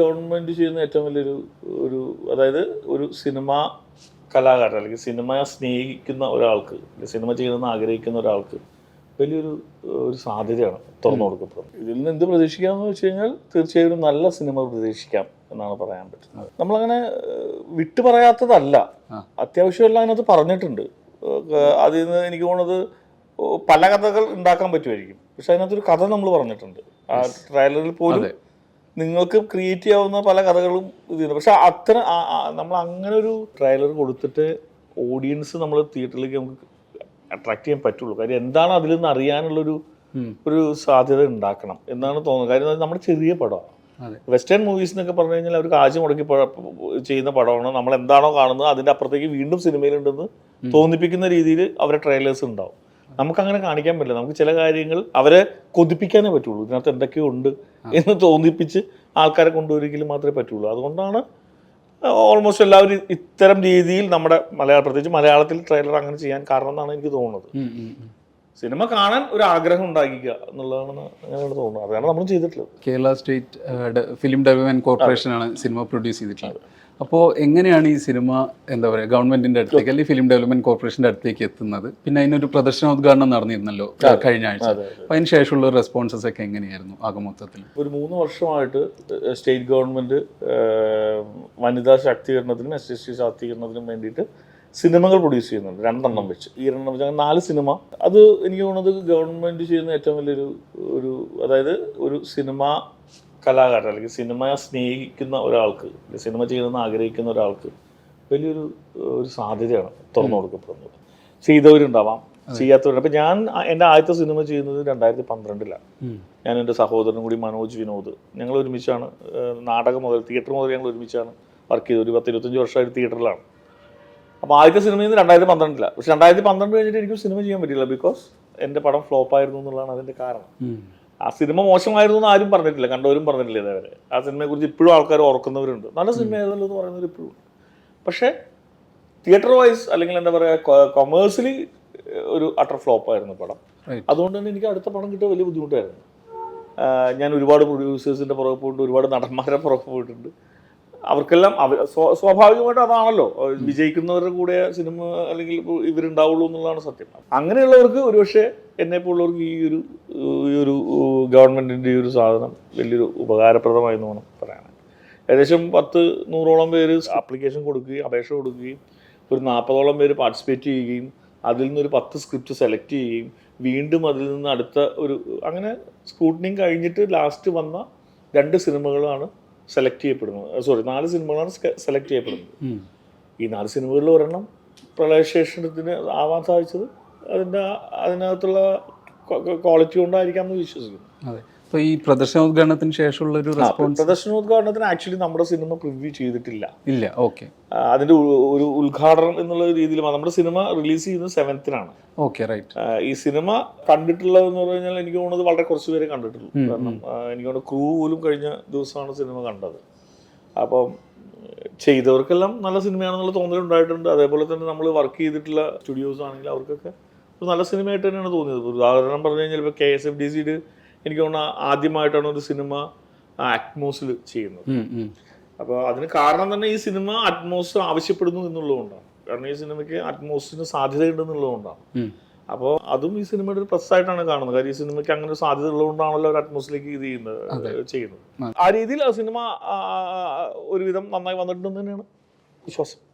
Government ചെയ്യുന്ന ഏറ്റവും വലിയൊരു ഒരു അതായത് ഒരു സിനിമ കലാകാരൻ അല്ലെങ്കിൽ സിനിമയെ സ്നേഹിക്കുന്ന ഒരാൾക്ക് സിനിമ ചെയ്യണമെന്ന് ആഗ്രഹിക്കുന്ന ഒരാൾക്ക് വലിയൊരു ഒരു സാധ്യതയാണ് തുറന്നു കൊടുക്കപ്പെടുന്നത്. ഇതിൽ നിന്ന് എന്ത് പ്രതീക്ഷിക്കാമെന്ന് വെച്ച് കഴിഞ്ഞാൽ തീർച്ചയായും ഒരു നല്ല സിനിമ പ്രതീക്ഷിക്കാം എന്നാണ് പറയാൻ പറ്റുന്നത്. നമ്മളങ്ങനെ വിട്ടു പറയാത്തതല്ല. അത്യാവശ്യമല്ല അതിനകത്ത് പറഞ്ഞിട്ടുണ്ട്. അതിൽ നിന്ന് എനിക്ക് തോന്നുന്നത് പല കഥകൾ ഉണ്ടാക്കാൻ പറ്റുമായിരിക്കും. പക്ഷെ അതിനകത്തൊരു കഥ നമ്മൾ പറഞ്ഞിട്ടുണ്ട്. ആ ട്രailer-ൽ പോലും. നിങ്ങൾക്ക് ക്രിയേറ്റ് ചെയ്യാവുന്ന പല കഥകളും ഇതുണ്ട് പക്ഷെ അത്ര നമ്മൾ അങ്ങനെ ഒരു ട്രെയിലർ കൊടുത്തിട്ട് ഓഡിയൻസ് നമ്മൾ തിയേറ്ററിലേക്ക് നമുക്ക് അട്രാക്ട് ചെയ്യാൻ പറ്റുള്ളൂ. കാര്യം എന്താണ് അതിൽ നിന്ന് അറിയാനുള്ളൊരു ഒരു ഒരു സാധ്യത ഉണ്ടാക്കണം എന്നാണ് തോന്നുന്നത്. കാര്യം നമ്മുടെ ചെറിയ പടമാണ്. വെസ്റ്റേൺ മൂവീസ് എന്നൊക്കെ പറഞ്ഞു കഴിഞ്ഞാൽ അവർ കാശ് മുടക്കി ചെയ്യുന്ന പടമാണ്. നമ്മൾ എന്താണോ കാണുന്നത് അതിന്റെ അപ്പുറത്തേക്ക് വീണ്ടും സിനിമയിലുണ്ടെന്ന് തോന്നിപ്പിക്കുന്ന രീതിയിൽ അവരുടെ ട്രെയിലേഴ്സ് ഉണ്ടാവും. നമുക്ക് അങ്ങനെ കാണിക്കാൻ പറ്റില്ല. നമുക്ക് ചില കാര്യങ്ങൾ അവരെ കൊതിപ്പിക്കാനേ പറ്റുള്ളൂ. ഇതിനകത്ത് എന്തൊക്കെയോ ഉണ്ട് എന്ന് തോന്നിപ്പിച്ച് ആൾക്കാരെ കൊണ്ടുവരികയും മാത്രമേ പറ്റുള്ളൂ. അതുകൊണ്ടാണ് ഓൾമോസ്റ്റ് എല്ലാവരും ഇത്തരം രീതിയിൽ നമ്മുടെ മലയാള പ്രത്യേകിച്ച് മലയാളത്തിൽ ട്രെയിലർ അങ്ങനെ ചെയ്യാൻ കാരണം എന്നാണ് എനിക്ക് തോന്നുന്നത്. സിനിമ കാണാൻ ഒരു ആഗ്രഹം ഉണ്ടാക്കിക്കുക എന്നുള്ളതാണ് തോന്നുന്നത്. അതാണ് നമ്മൾ ചെയ്തിട്ടുള്ളത്. Kerala state film development corporation ആണ് സിനിമ പ്രൊഡ്യൂസ് ചെയ്തിട്ടുള്ളത്. അപ്പോൾ എങ്ങനെയാണ് ഈ സിനിമ എന്താ പറയുക ഗവൺമെന്റിന്റെ അടുത്തേക്ക് അല്ലെങ്കിൽ ഫിലിം ഡെവലപ്മെന്റ് കോർപ്പറേഷന്റെ അടുത്തേക്ക് എത്തുന്നത്? പിന്നെ അതിനൊരു പ്രദർശനോദ്ഘാടനം നടന്നിരുന്നല്ലോ കഴിഞ്ഞ ആഴ്ച. അപ്പൊ അതിന് ശേഷമുള്ള റെസ്പോൺസസ് ഒക്കെ എങ്ങനെയായിരുന്നു ആകെ മൊത്തത്തിൽ? ഒരു മൂന്ന് വർഷമായിട്ട് സ്റ്റേറ്റ് ഗവൺമെന്റ് വനിതാ ശാക്തീകരണത്തിനും എസ് എസ് ടി ശാക്തീകരണത്തിനും വേണ്ടിയിട്ട് സിനിമകൾ പ്രൊഡ്യൂസ് ചെയ്യുന്നുണ്ട് രണ്ടെണ്ണം വെച്ച്. ഈ രണ്ടെണ്ണം വെച്ച് അങ്ങനെ നാല് സിനിമ. അത് എനിക്ക് തോന്നുന്നത് ഗവൺമെന്റ് ചെയ്യുന്ന ഏറ്റവും വലിയൊരു ഒരു അതായത് ഒരു സിനിമ കലാകാരൻ അല്ലെങ്കിൽ സിനിമയെ സ്നേഹിക്കുന്ന ഒരാൾക്ക് സിനിമ ചെയ്യണമെന്ന് ആഗ്രഹിക്കുന്ന ഒരാൾക്ക് വലിയൊരു ഒരു സാധ്യതയാണ് തുറന്നു കൊടുക്കപ്പെടുന്നത്. ചെയ്തവരുണ്ടാവാം ചെയ്യാത്തവരുണ്ട്. അപ്പം ഞാൻ എന്റെ ആദ്യത്തെ സിനിമ ചെയ്യുന്നത് രണ്ടായിരത്തി പന്ത്രണ്ടിലാണ് ഞാൻ എന്റെ സഹോദരനും കൂടി മനോജ് വിനോദ് ഞങ്ങൾ ഒരുമിച്ചാണ് നാടകം മുതൽ തിയേറ്റർ മുതൽ ഞങ്ങൾ ഒരുമിച്ചാണ് വർക്ക് ചെയ്തത്. ഒരു പത്ത് ഇരുപത്തഞ്ച് വർഷമായിട്ട് തിയേറ്ററിലാണ്. അപ്പോൾ ആദ്യത്തെ സിനിമ നിന്ന് രണ്ടായിരത്തി പന്ത്രണ്ടിലാണ് പക്ഷെ രണ്ടായിരത്തി പന്ത്രണ്ട് കഴിഞ്ഞിട്ട് എനിക്ക് സിനിമ ചെയ്യാൻ പറ്റില്ല ബിക്കോസ് എന്റെ പടം ഫ്ലോപ്പ് ആയിരുന്നു എന്നുള്ളതാണ് അതിന്റെ കാരണം. ആ സിനിമ മോശമായിരുന്നു എന്ന് ആരും പറഞ്ഞിട്ടില്ല കണ്ടവരും പറഞ്ഞിട്ടില്ല ഇതേവരെ. ആ സിനിമയെക്കുറിച്ച് ഇപ്പോഴും ആൾക്കാർ ഓർക്കുന്നവരുണ്ട്. നല്ല സിനിമ ആയതല്ലോ എന്ന് പറയുന്നവർ ഇപ്പോഴും ഉണ്ട്. പക്ഷേ തിയേറ്റർ വൈസ് അല്ലെങ്കിൽ എന്താ പറയുക കൊമേഴ്സ്യലി ഒരു അട്ടർ ഫ്ലോപ്പ് ആയിരുന്നു പടം അതുകൊണ്ട് തന്നെ എനിക്ക് അടുത്ത പടം കിട്ടിയ വലിയ ബുദ്ധിമുട്ടായിരുന്നു. ഞാൻ ഒരുപാട് പ്രൊഡ്യൂസേഴ്സിന്റെ പുറകെ പോയിട്ടുണ്ട് ഒരുപാട് നടന്മാരെ പുറകെ പോയിട്ടുണ്ട്. അവർക്കെല്ലാം അവർ സ്വ- സ്വാഭാവികമായിട്ടും അതാണല്ലോ. വിജയിക്കുന്നവരുടെ കൂടെ സിനിമ അല്ലെങ്കിൽ ഇവരുണ്ടാവുള്ളൂ എന്നുള്ളതാണ് സത്യം. അങ്ങനെയുള്ളവർക്ക് ഒരുപക്ഷെ എന്നെ പോലുള്ളവർക്ക് ഈ ഒരു ഈ ഒരു ഗവൺമെന്റിന്റെ ഈ ഒരു സാധനം വലിയൊരു ഉപകാരപ്രദമായി എന്ന് വേണം പറയാൻ ഏകദേശം പത്ത് നൂറോളം പേര് ആപ്ലിക്കേഷൻ കൊടുക്കുകയും അപേക്ഷ കൊടുക്കുകയും ഒരു നാൽപ്പതോളം പേര് പാർട്ടിസിപ്പേറ്റ് ചെയ്യുകയും അതിൽ നിന്നൊരു പത്ത് സ്ക്രിപ്റ്റ് സെലക്ട് ചെയ്യുകയും വീണ്ടും അതിൽ നിന്ന് അടുത്ത ഒരു അങ്ങനെ സ്ക്രൂട്ടനിങ് കഴിഞ്ഞിട്ട് ലാസ്റ്റ് വന്ന രണ്ട് സിനിമകളാണ് സെലക്ട് ചെയ്യപ്പെടുന്നത് സോറി നാല് സിനിമകളാണ് സെലക്ട് ചെയ്യപ്പെടുന്നത്. ഈ നാല് സിനിമകളിൽ ഒരെണ്ണം പ്രളയശേഷത്തിന് ആവാൻ സാധിച്ചത് അതിന്റെ അതിനകത്തുള്ള ക്വാളിറ്റി കൊണ്ടായിരിക്കാം എന്ന് വിശ്വസിക്കുന്നു. അതെ. അപ്പോൾ ഈ പ്രദർശനോദ്ഘാടനത്തിന് ശേഷമുള്ള ഒരു റെസ്പോൺസ് പ്രദർശനോദ്ഘാടനത്തിന് ആക്ച്വലി നമ്മുടെ സിനിമ പ്രിവ്യൂ ചെയ്തിട്ടില്ല. ഇല്ല ഓക്കെ അതിന്റെ ഒരു ഉദ്ഘാടനം എന്നുള്ള രീതിയിൽ നമ്മുടെ സിനിമ റിലീസ് ചെയ്യുന്നത് സെവൻത്തിനാണ് ഓക്കെ റൈറ്റ് ഈ സിനിമ കണ്ടിട്ടുള്ളതെന്ന് പറഞ്ഞു കഴിഞ്ഞാൽ എനിക്ക് തോന്നുന്നത് വളരെ കുറച്ച് പേരെ കണ്ടിട്ടുള്ളൂ. കാരണം എനിക്ക് തോന്നുന്നു ക്രൂ പോലും കഴിഞ്ഞ ദിവസമാണ് സിനിമ കണ്ടത്. അപ്പം ചെയ്തവർക്കെല്ലാം നല്ല സിനിമയാണെന്നുള്ള തോന്നലുണ്ടായിട്ടുണ്ട് അതേപോലെ തന്നെ നമ്മൾ വർക്ക് ചെയ്തിട്ടുള്ള സ്റ്റുഡിയോസ് ആണെങ്കിൽ അവർക്കൊക്കെ ഒരു നല്ല സിനിമയായിട്ട് തന്നെയാണ് തോന്നിയത്. ഉദാഹരണം പറഞ്ഞു കഴിഞ്ഞാൽ ഇപ്പോൾ കെ എസ് എഫ് ഡി സിയിൽ എനിക്ക് തോന്നുന്നു ആദ്യമായിട്ടാണ് ഒരു സിനിമ അറ്റ്മോസിൽ ചെയ്യുന്നത്. അപ്പോൾ അതിന് കാരണം തന്നെ ഈ സിനിമ അറ്റ്മോസ് ആവശ്യപ്പെടുന്നു എന്നുള്ളതുകൊണ്ടാണ്. കാരണം ഈ സിനിമയ്ക്ക് അറ്റ്മോസിന് സാധ്യതയുണ്ടെന്നുള്ളതുകൊണ്ടാണ്. അപ്പോൾ അതും ഈ സിനിമയുടെ ഒരു പ്രസായിട്ടാണ് കാണുന്നത്. കാര്യം ഈ സിനിമയ്ക്ക് അങ്ങനെ ഒരു സാധ്യത ഉള്ളതുകൊണ്ടാണല്ലോ ഒരു അറ്റ്മോസിലേക്ക് ഇത് ചെയ്യുന്നത് ചെയ്യുന്നത്. ആ. രീതിയിൽ ആ സിനിമ ഒരുവിധം നന്നായി വന്നിട്ടുണ്ടെന്ന് തന്നെയാണ് വിശ്വാസം.